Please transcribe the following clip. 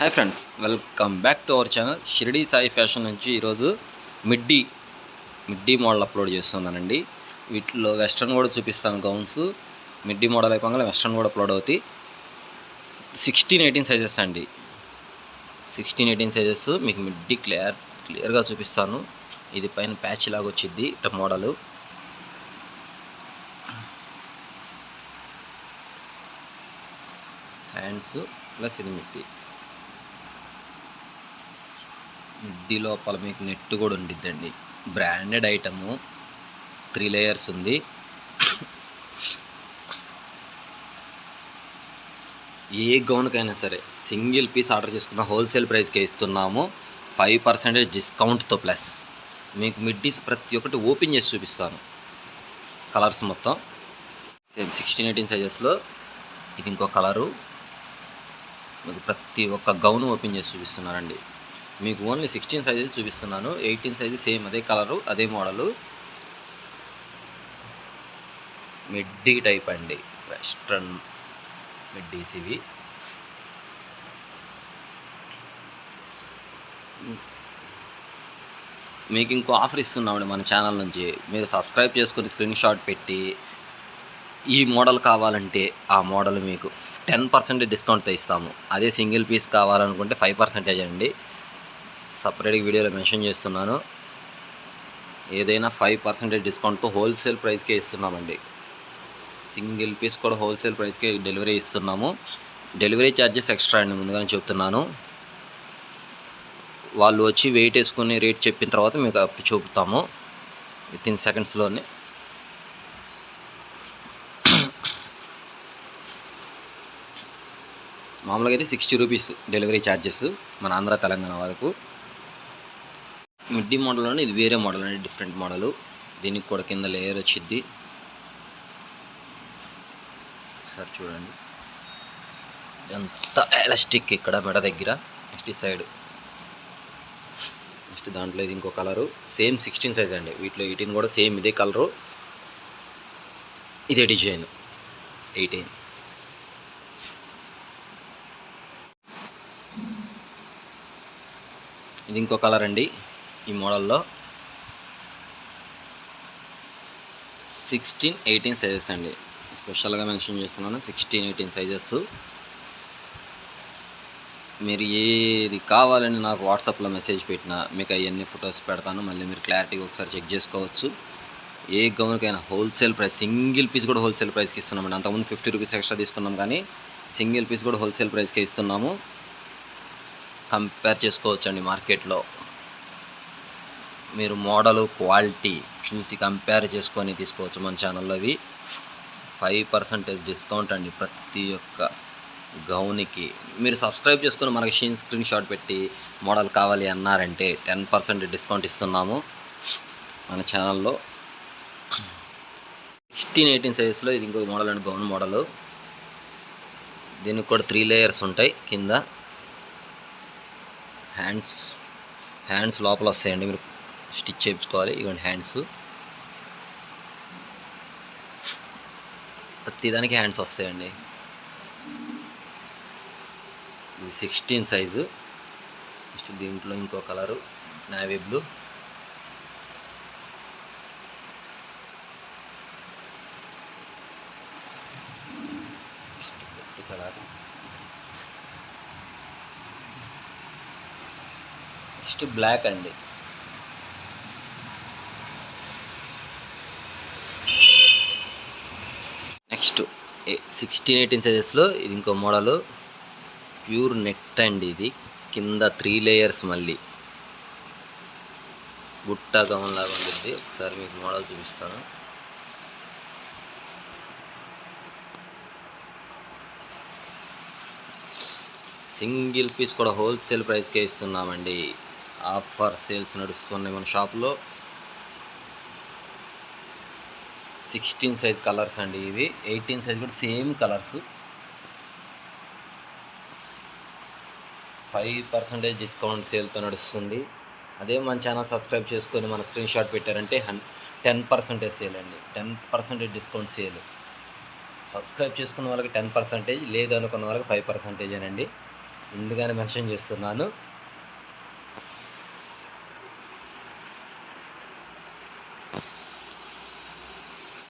Hi friends welcome back to our channel Shirdi Sai fashion నుంచి ఈరోజు midi midi model upload చేస్తున్నానండి. వీటిలో western కూడా చూపిస్తాను గౌన్స్ మిడ్డీ మోడల్ అయిపోగానే వెస్ట్రన్ కూడా అప్లోడ్ అవుతాయి. సిక్స్టీన్ ఎయిటీన్ సైజెస్ అండి. సిక్స్టీన్ ఎయిటీన్ సైజెస్ మీకు మిడ్డీ క్లియర్ క్లియర్గా చూపిస్తాను. ఇది పైన ప్యాచ్ లాగా వచ్చింది ఇట మోడలు హ్యాండ్స్ ప్లస్ ఇది మిడ్డీ. మిడ్డీ లోపల మీకు నెట్ కూడా ఉండిద్దండి. బ్రాండెడ్ ఐటము త్రీ లేయర్స్ ఉంది. ఏ గౌన్కైనా సరే సింగిల్ పీస్ ఆర్డర్ చేసుకున్న హోల్సేల్ ప్రైస్కే ఇస్తున్నాము. ఫైవ్ పర్సెంటేజ్ డిస్కౌంట్తో ప్లస్. మీకు మిడ్డీస్ ప్రతి ఒక్కటి ఓపెన్ చేసి చూపిస్తాను. కలర్స్ మొత్తం. సేమ్ సిక్స్టీన్ ఎయిటీన్ సైజెస్లో ఇది ఇంకో కలరు. మీకు ప్రతి ఒక్క గౌన్ ఓపెన్ చేసి చూపిస్తున్నారండి మీకు ఓన్లీ సిక్స్టీన్ సైజెస్ చూపిస్తున్నాను. ఎయిటీన్ సైజు సేమ్ అదే కలరు అదే మోడలు. మిడ్డీ టైప్ అండి. వెస్ట్రన్ మిడ్డీస్ ఇవి మీకు ఇంకో ఆఫర్ ఇస్తున్నామండి మన ఛానల్ నుంచి. మీరు సబ్స్క్రైబ్ చేసుకుని స్క్రీన్ షాట్ పెట్టి ఈ మోడల్ కావాలంటే ఆ మోడల్ మీకు టెన్ పర్సెంట్ డిస్కౌంట్తో ఇస్తాము అదే సింగిల్ పీస్ కావాలనుకుంటే ఫైవ్ పర్సెంటేజ్ అండి. సపరేట్గా వీడియోలో మెన్షన్ చేస్తున్నాను. ఏదైనా ఫైవ్ పర్సెంటేజ్ డిస్కౌంట్తో హోల్సేల్ ప్రైస్కే ఇస్తున్నామండి. సింగిల్ పీస్ కూడా హోల్సేల్ ప్రైస్కే డెలివరీ ఇస్తున్నాము. డెలివరీ ఛార్జెస్ ఎక్స్ట్రా అండి ముందుగానే చెప్తున్నాను. వాళ్ళు వచ్చి వెయిట్ వేసుకుని రేట్ చెప్పిన తర్వాత మీకు అప్పుడు చూపుతాము. విత్ ఇన్ సెకండ్స్లోనే మామూలుగా అయితే సిక్స్టీ రూపీస్ డెలివరీ ఛార్జెస్ మన ఆంధ్ర తెలంగాణ వరకు మిడ్డీ మోడల్లోనే ఇది వేరే మోడల్ అండి డిఫరెంట్ మోడల్ దీనికి కూడా కింద లేయర్ వచ్చింది ఒకసారి చూడండి. ఎంత ఎలాస్టిక్ ఇక్కడ మెడ దగ్గర. నెక్స్ట్ సైడ్ నెక్స్ట్ దాంట్లో ఇది ఇంకో కలరు సేమ్ సిక్స్టీన్ సైజ్ అండి. వీటిలో ఎయిటీన్ కూడా సేమ్ ఇదే కలరు ఇదే డిజైన్ ఎయిటీన్ ఇది ఇంకో కలర్ అండి. ఈ మోడల్లో సిక్స్టీన్ ఎయిటీన్ సైజెస్ అండి. స్పెషల్గా మెన్షన్ చేస్తున్నాను సిక్స్టీన్ ఎయిటీన్ సైజెస్ మీరు ఏది కావాలని నాకు వాట్సాప్లో మెసేజ్ పెట్టినా మీకు అవన్నీ ఫొటోస్ పెడతాను. మళ్ళీ మీరు క్లారిటీగా ఒకసారి చెక్ చేసుకోవచ్చు. ఏ గౌన్కైనా హోల్సేల్ ప్రైస్ సింగిల్ పీస్ కూడా హోల్సేల్ ప్రైస్కి ఇస్తున్నామండి. అంతకుముందు ఫిఫ్టీ రూపీస్ ఎక్స్ట్రా తీసుకున్నాం కానీ సింగిల్ పీస్ కూడా హోల్సేల్ ప్రైస్కే ఇస్తున్నాము. కంపేర్ చేసుకోవచ్చండి మార్కెట్లో. మీరు మోడలు క్వాలిటీ చూసి కంపేర్ చేసుకొని తీసుకోవచ్చు మన ఛానల్లో అవి. ఫైవ్ పర్సెంటేజ్ డిస్కౌంట్ అండి ప్రతి ఒక్క గౌన్కి. మీరు సబ్స్క్రైబ్ చేసుకుని మనకి షీన్ స్క్రీన్ షాట్ పెట్టి మోడల్ కావాలి అన్నారంటే టెన్ పర్సెంట్ డిస్కౌంట్ ఇస్తున్నాము మన ఛానల్లో. సిక్స్టీన్ ఎయిటీన్ సైజెస్లో ఇది ఇంకో మోడల్ అండి గౌన్ మోడలు. దీనికి కూడా త్రీ లేయర్స్ ఉంటాయి కింద. హ్యాండ్స్ హ్యాండ్స్ లోపల వస్తాయండి మీరు స్టిచ్ చేయించుకోవాలి. ఇవన్నీ హ్యాండ్స్. ప్రతిదానికి హ్యాండ్స్ వస్తాయండి. ఇది సిక్స్టీన్ సైజు. నెక్స్ట్ దీంట్లో ఇంకో colour navy blue. Colour. Next black అండి. నెక్స్ట్ సిక్స్టీన్ ఎయిటీన్ సైజెస్లో ఇది ఇంకో మోడలు. ప్యూర్ నెట్ అండి ఇది. కింద త్రీ లేయర్స్ మళ్ళీ. బుట్ట గమన్ లాగా ఉంటుంది ఒకసారి మీకు మోడల్ చూపిస్తాను. సింగిల్ పీస్ కూడా హోల్సేల్ ప్రైస్కే ఇస్తున్నామండి. ఆఫర్ సేల్స్ నడుస్తున్నాయి మన షాప్లో. సిక్స్టీన్ సైజ్ కలర్స్ అండి ఇవి. ఎయిటీన్ సైజ్ కూడా same colours. Five percentage discount సేల్తో నడుస్తుంది. అదే మన ఛానల్ సబ్స్క్రైబ్ చేసుకొని మన స్క్రీన్ షాట్ పెట్టారంటే హన్ టెన్ పర్సెంటేజ్ సేల్ అండి. Ten percentage discount sale. Subscribe చేసుకున్న వాళ్ళకి టెన్ పర్సెంటేజ్ లేదు అనుకున్న వాళ్ళకి ఫైవ్ పర్సెంటేజ్ అండి ముందుగానే మెన్షన్ చేస్తున్నాను.